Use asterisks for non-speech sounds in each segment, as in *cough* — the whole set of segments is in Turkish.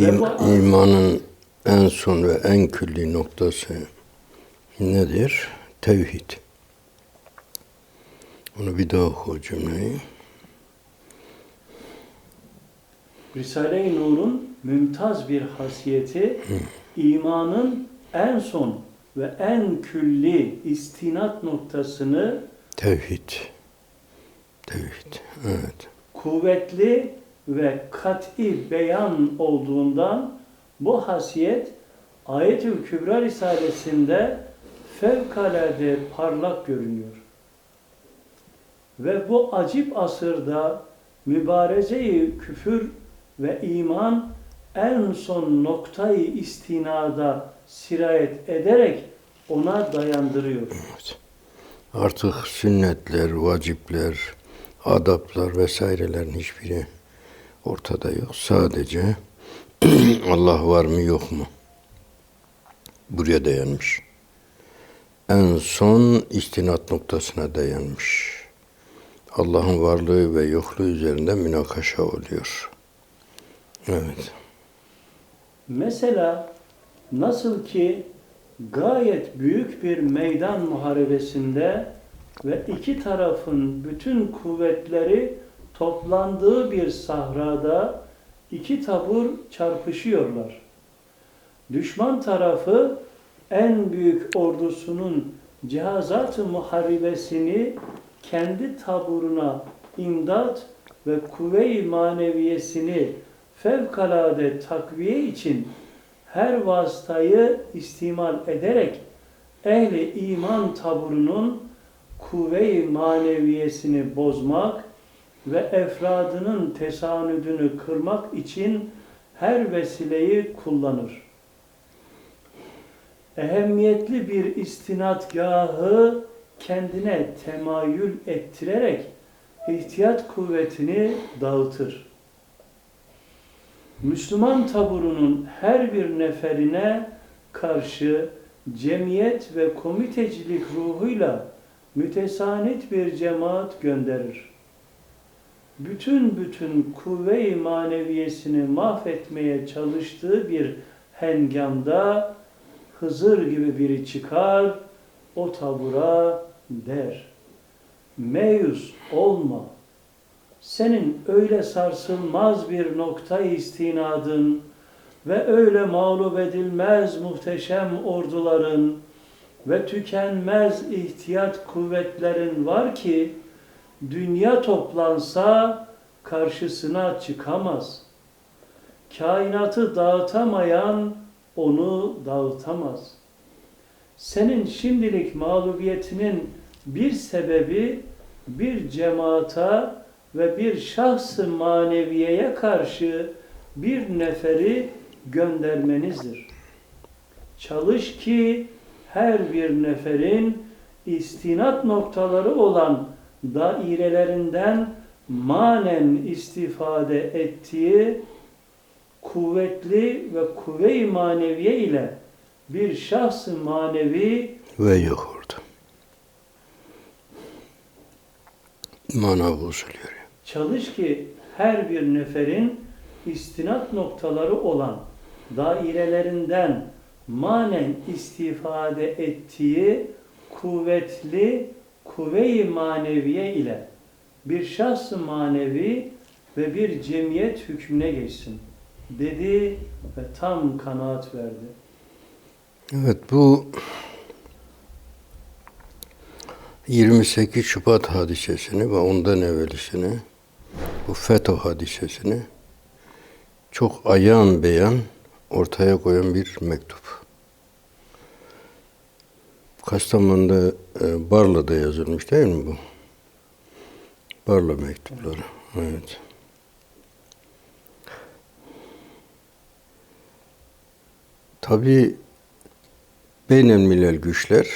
İm, imanın en son ve en külli noktası nedir? Tevhid. Onu bir daha oku cümleyi. Risale-i Nur'un mümtaz bir hasiyeti imanın en son ve en külli istinat noktasını Tevhid. Tevhid. Evet. kuvvetli ve kat'i beyan olduğundan bu hasiyet Ayetül Kübra Risalesi'nde fevkalade parlak görünüyor. Ve bu acip asırda mübareze-i küfür ve iman en son noktayı istinada sirayet ederek ona dayandırıyor. Evet. Artık sünnetler, vacipler, adaplar vesairelerin hiçbiri ortada yok. Sadece *clears throat* Allah var mı yok mu? Buraya dayanmış. En son istinat noktasına dayanmış. Allah'ın varlığı ve yokluğu üzerinde münakaşa oluyor. Evet. Mesela nasıl ki gayet büyük bir meydan muharebesinde ve iki tarafın bütün kuvvetleri toplandığı bir sahrada iki tabur çarpışıyorlar. Düşman tarafı en büyük ordusunun cihazat-ı muharibesini kendi taburuna imdat ve kuvve-i maneviyesini fevkalade takviye için her vasıtayı istimal ederek ehli iman taburunun kuvve-i maneviyesini bozmak ve efradının tesanüdünü kırmak için her vesileyi kullanır. Ehemmiyetli bir istinadgahı kendine temayül ettirerek ihtiyat kuvvetini dağıtır. Müslüman taburunun her bir neferine karşı cemiyet ve komitecilik ruhuyla mütesanit bir cemaat gönderir. Bütün bütün kuvve-i maneviyesini mahvetmeye çalıştığı bir hengamda Hızır gibi biri çıkar, o tabura der. Meyus olma. Senin öyle sarsılmaz bir nokta istinadın ve öyle mağlup edilmez muhteşem orduların ve tükenmez ihtiyat kuvvetlerin var ki dünya toplansa karşısına çıkamaz. Kainatı dağıtamayan onu dağıtamaz. Senin şimdilik mağlubiyetinin bir sebebi bir cemaata ve bir şahsı maneviyeye karşı bir neferi göndermenizdir. Çalış ki her bir neferin istinat noktaları olan dairelerinden manen istifade ettiği kuvvetli ve kuvve-i maneviye ile bir şahs-ı manevi Ve orada. Mana bozuluyor. çalış ki her bir neferin istinat noktaları olan dairelerinden manen istifade ettiği kuvvetli kuvve-i maneviye ile bir şahs-ı manevi ve bir cemiyet hükmüne geçsin dedi ve tam kanaat verdi. Evet bu 28 Şubat hadisesini ve ondan evvelisini bu FETÖ hadisesini çok ayan beyan ortaya koyan bir mektup. Kastamonu'da e, Barla'da yazılmış değil mi bu? Barla mektupları. Evet. Tabii beynelmilel güçler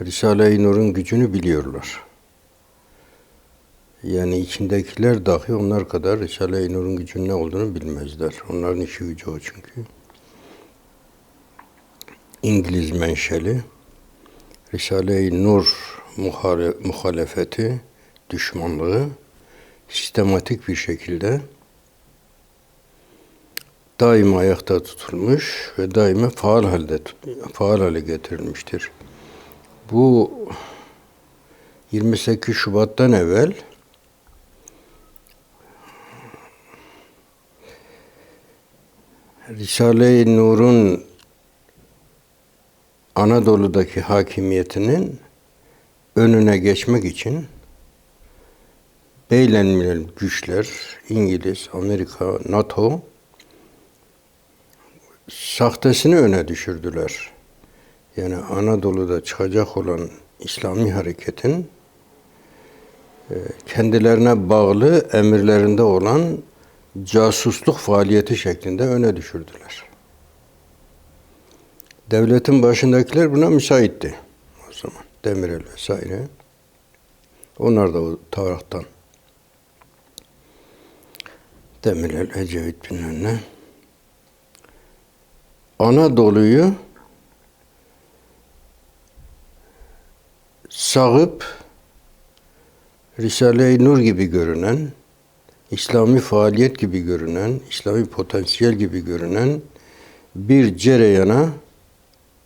Risale-i Nur'un gücünü biliyorlar. Yani içindekiler dahi onlar kadar Risale-i Nur'un gücünün ne olduğunu bilmezler. Onların işi gücü o çünkü. İngiliz menşeli Risale-i Nur muhalefeti, düşmanlığı sistematik bir şekilde daima ayakta tutulmuş ve daima faal halde faal hale getirilmiştir. Bu 28 Şubat'tan evvel Risale-i Nur'un Anadolu'daki hakimiyetinin önüne geçmek için Beylenmeli güçler, İngiliz, Amerika, NATO sahtesini öne düşürdüler. Yani Anadolu'da çıkacak olan İslami hareketin e, kendilerine bağlı emirlerinde olan casusluk faaliyeti şeklinde öne düşürdüler. Devletin başındakiler buna müsaitti o zaman. Demirel vesaire. Onlar da o taraftan. Demirel, Ecevit bilmem ne. Anadolu'yu sağıp Risale-i Nur gibi görünen, İslami faaliyet gibi görünen, İslami potansiyel gibi görünen bir cereyana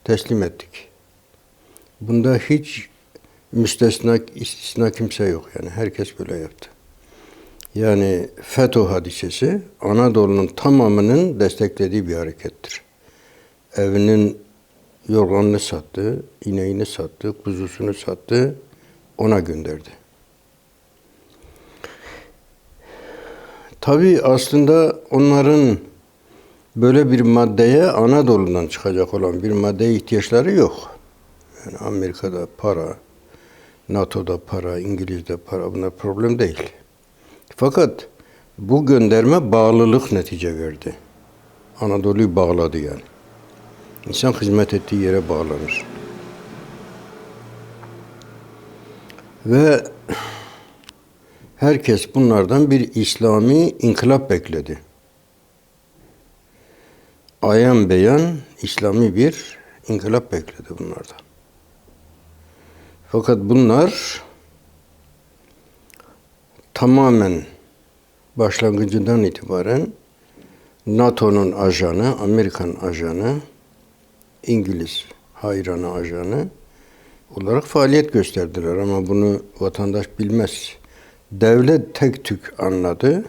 teslim ettik. Bunda hiç müstesna, istisna kimse yok yani. Herkes böyle yaptı. Yani FETÖ hadisesi Anadolu'nun tamamının desteklediği bir harekettir. Evinin yorganını sattı, ineğini sattı, kuzusunu sattı, ona gönderdi. Tabii aslında onların böyle bir maddeye Anadolu'dan çıkacak olan bir maddeye ihtiyaçları yok. Yani Amerika'da para, NATO'da para, İngiliz'de para bunlar problem değil. Fakat bu gönderme bağlılık netice verdi. Anadolu'yu bağladı yani. İnsan hizmet ettiği yere bağlanır. Ve herkes bunlardan bir İslami inkılap bekledi. Ayan beyan İslami bir inkılap bekledi bunlardan. Fakat bunlar tamamen başlangıcından itibaren NATO'nun ajanı, Amerikan ajanı, İngiliz hayranı ajanı olarak faaliyet gösterdiler ama bunu vatandaş bilmez. Devlet tek tük anladı.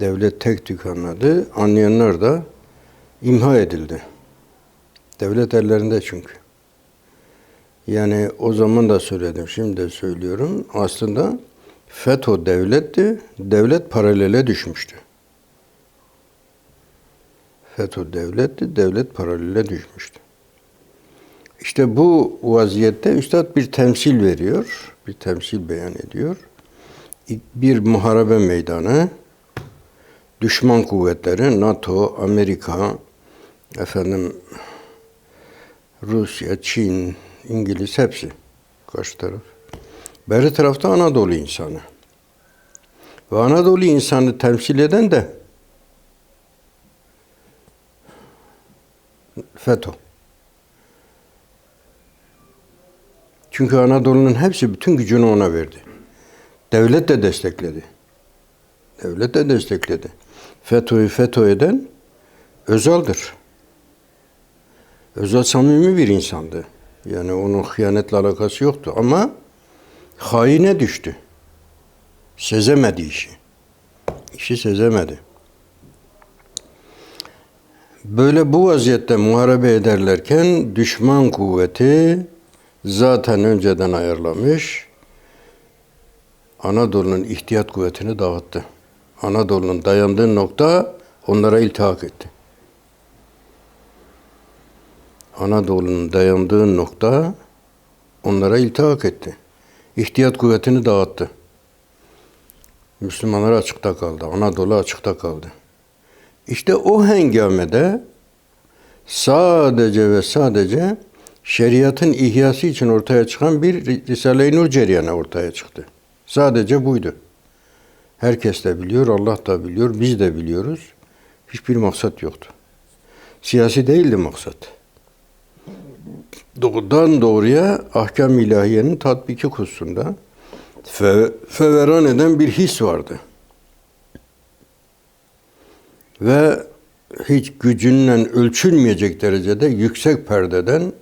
Devlet tek tük anladı. Anlayanlar da imha edildi. Devlet ellerinde çünkü. Yani o zaman da söyledim, şimdi de söylüyorum. Aslında FETÖ devletti, devlet paralele düşmüştü. FETÖ devletti, devlet paralele düşmüştü. İşte bu vaziyette Üstad bir temsil veriyor, bir temsil beyan ediyor. Bir muharebe meydanı, düşman kuvvetleri, NATO, Amerika, efendim Rusya, Çin, İngiliz hepsi karşı taraf. Beri tarafta Anadolu insanı. Ve Anadolu insanı temsil eden de FETÖ. Çünkü Anadolu'nun hepsi bütün gücünü ona verdi. Devlet de destekledi. Devlet de destekledi. FETÖ'yü FETÖ eden Özal'dır. Özal samimi bir insandı. Yani onun hıyanetle alakası yoktu ama haine düştü. Sezemedi işi. İşi sezemedi. Böyle bu vaziyette muharebe ederlerken düşman kuvveti zaten önceden ayarlamış Anadolu'nun ihtiyat kuvvetini dağıttı. Anadolu'nun dayandığı nokta onlara iltihak etti. Anadolu'nun dayandığı nokta onlara iltihak etti. İhtiyat kuvvetini dağıttı. Müslümanlar açıkta kaldı. Anadolu açıkta kaldı. İşte o hengamede sadece ve sadece şeriatın ihyası için ortaya çıkan bir Risale-i Nur cereyanı ortaya çıktı. Sadece buydu. Herkes de biliyor, Allah da biliyor, biz de biliyoruz. Hiçbir maksat yoktu. Siyasi değildi maksat. Doğrudan doğruya ahkam ilahiyenin tatbiki hususunda fe, feveran eden bir his vardı. ve hiç gücünle ölçülmeyecek derecede yüksek perdeden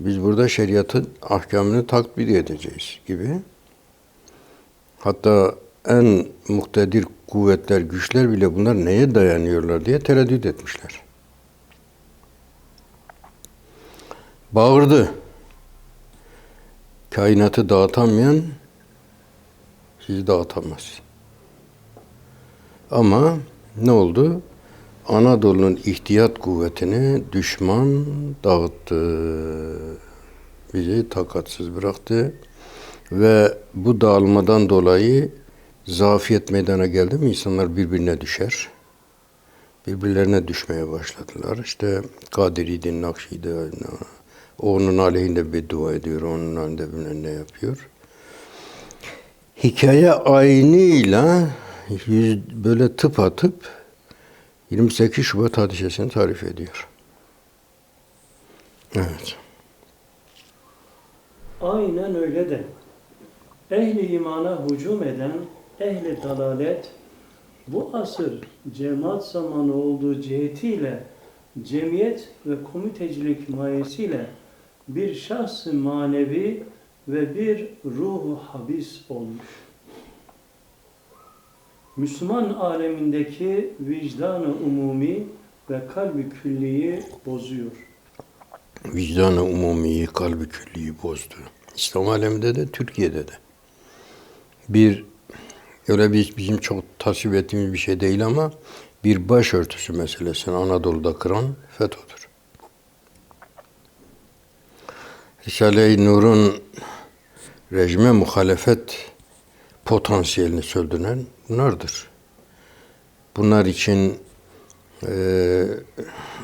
biz burada şeriatın ahkamını takbir edeceğiz gibi. Hatta en muktedir kuvvetler, güçler bile bunlar neye dayanıyorlar diye tereddüt etmişler. Bağırdı. Kainatı dağıtamayan sizi dağıtamaz. Ama ne oldu? Anadolu'nun ihtiyat kuvvetini düşman dağıttı. Bizi takatsız bıraktı. Ve bu dağılmadan dolayı zafiyet meydana geldi mi insanlar birbirine düşer. Birbirlerine düşmeye başladılar. İşte Kadiri'di, Nakşi'di, o onun aleyhinde beddua ediyor, onun aleyhinde bilmem ne yapıyor. Hikaye aynıyla yüz, böyle tıp atıp 28 Şubat hadisesini tarif ediyor. Evet. Aynen öyle de. Ehli imana hücum eden ehli dalalet bu asır cemaat zamanı olduğu cihetiyle cemiyet ve komitecilik mayesiyle bir şahs manevi ve bir ruhu habis olmuş. Müslüman alemindeki vicdanı umumi ve kalbi külliyi bozuyor. Vicdanı umumiyi, kalbi külliyi bozdu. İslam aleminde de, Türkiye'de de. Bir, öyle bir, bizim çok tasvip ettiğimiz bir şey değil ama bir başörtüsü meselesini Anadolu'da kıran FETÖ'dür. Risale-i Nur'un rejime muhalefet potansiyelini söndüren bunlardır. Bunlar için e,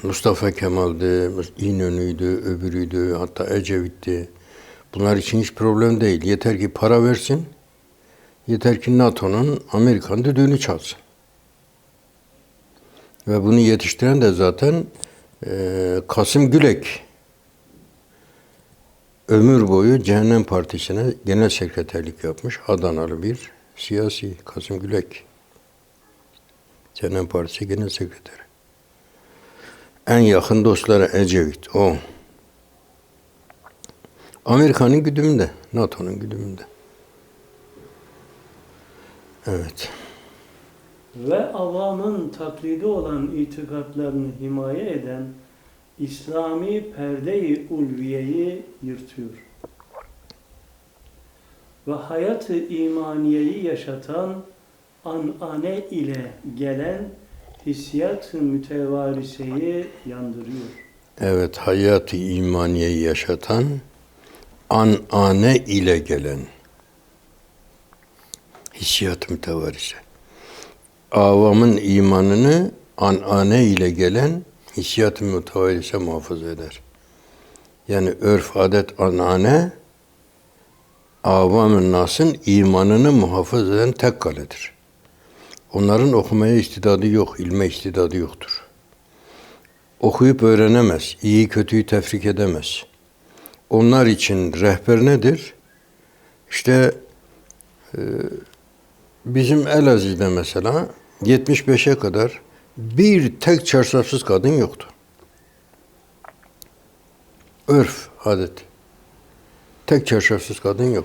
Mustafa Kemal'di, İnönü'ydü, öbürüydü, hatta Ecevit'ti. Bunlar için hiç problem değil. Yeter ki para versin, yeter ki NATO'nun Amerikan düdüğünü çalsın. Ve bunu yetiştiren de zaten e, Kasım Gülek. Ömür boyu Cehennem Partisi'ne genel sekreterlik yapmış Adanalı bir siyasi Kasım Gülek. Cehennem Partisi genel sekreteri. En yakın dostları Ecevit, o. Amerika'nın güdümünde, NATO'nun güdümünde. Evet. ve avamın taklidi olan itikatlarını himaye eden İslami perde-i ulviyeyi yırtıyor. Ve hayatı imaniyeyi yaşatan anane ile gelen hissiyat-ı mütevariseyi yandırıyor. Evet, hayatı imaniyeyi yaşatan, anane ile gelen hissiyat mütevarise. Avamın imanını anane ile gelen hissiyat-ı mütevarise muhafaza eder. Yani örf, adet, anane avamın nasın imanını muhafaza eden tek kaledir. Onların okumaya istidadı yok, ilme istidadı yoktur. Okuyup öğrenemez, iyi kötüyü tefrik edemez. Onlar için rehber nedir? İşte e, bizim Elazığ'da mesela 75'e kadar bir tek çarşafsız kadın yoktu. Örf, adet. Tek çarşafsız kadın yok.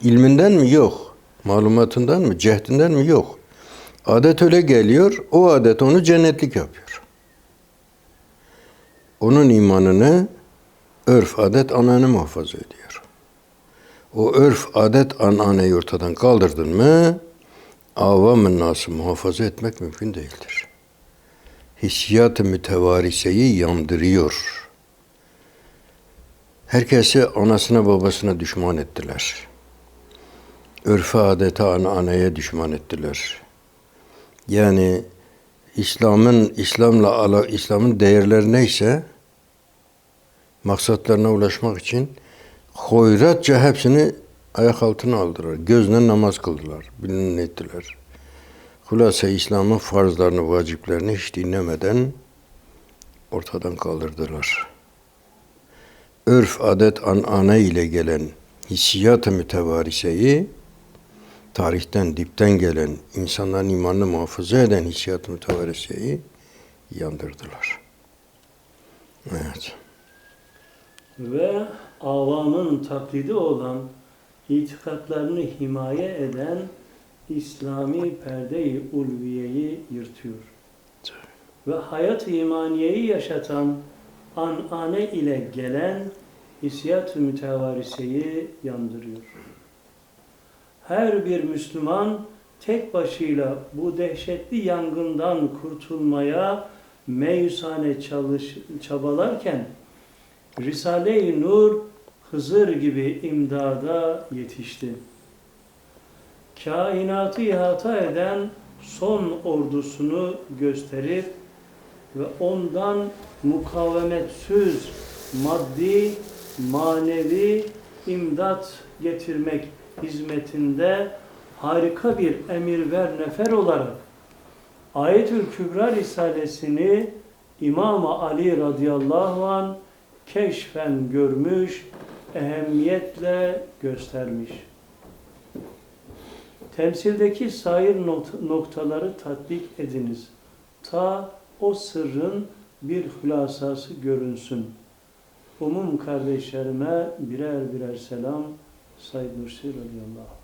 İlminden mi? Yok. Malumatından mı? Cehdinden mi? Yok. Adet öyle geliyor, o adet onu cennetlik yapıyor. Onun imanını örf, adet, ananı muhafaza ediyor. O örf, adet, ananeyi ortadan kaldırdın mı, avam-ı nası muhafaza etmek mümkün değildir. Hissiyat-ı mütevariseyi yandırıyor. Herkesi anasına babasına düşman ettiler. Örfe adete ananeye düşman ettiler. Yani İslam'ın İslam'la ala İslam'ın değerleri neyse maksatlarına ulaşmak için hoyratça hepsini ayak altına aldılar. Gözüne namaz kıldılar. Bilin ettiler. Hulasa İslam'ın farzlarını, vaciplerini hiç dinlemeden ortadan kaldırdılar. Örf, adet, anane ile gelen hissiyat-ı mütevariseyi tarihten, dipten gelen, insanların imanını muhafaza eden hissiyat-ı mütevarriseyi yandırdılar. Evet. ve avamın taklidi olan itikatlarını himaye eden İslami perde-i ulviyeyi yırtıyor. Ve hayat-ı imaniyeyi yaşatan anane ile gelen hissiyat-ı mütevariseyi yandırıyor. Her bir Müslüman tek başıyla bu dehşetli yangından kurtulmaya meyusane çalış, çabalarken Risale-i Nur Hızır gibi imdada yetişti. Kainatı ihata eden son ordusunu gösterip ve ondan mukavemetsiz maddi, manevi imdat getirmek hizmetinde harika bir emir ver nefer olarak Ayetül Kübra Risalesini İmam Ali radıyallahu an keşfen görmüş, ehemmiyetle göstermiş. Temsildeki sair not- noktaları tatbik ediniz. Ta o sırrın bir hülasası görünsün. Umum kardeşlerime birer birer selam Said Nursi radıyallahu.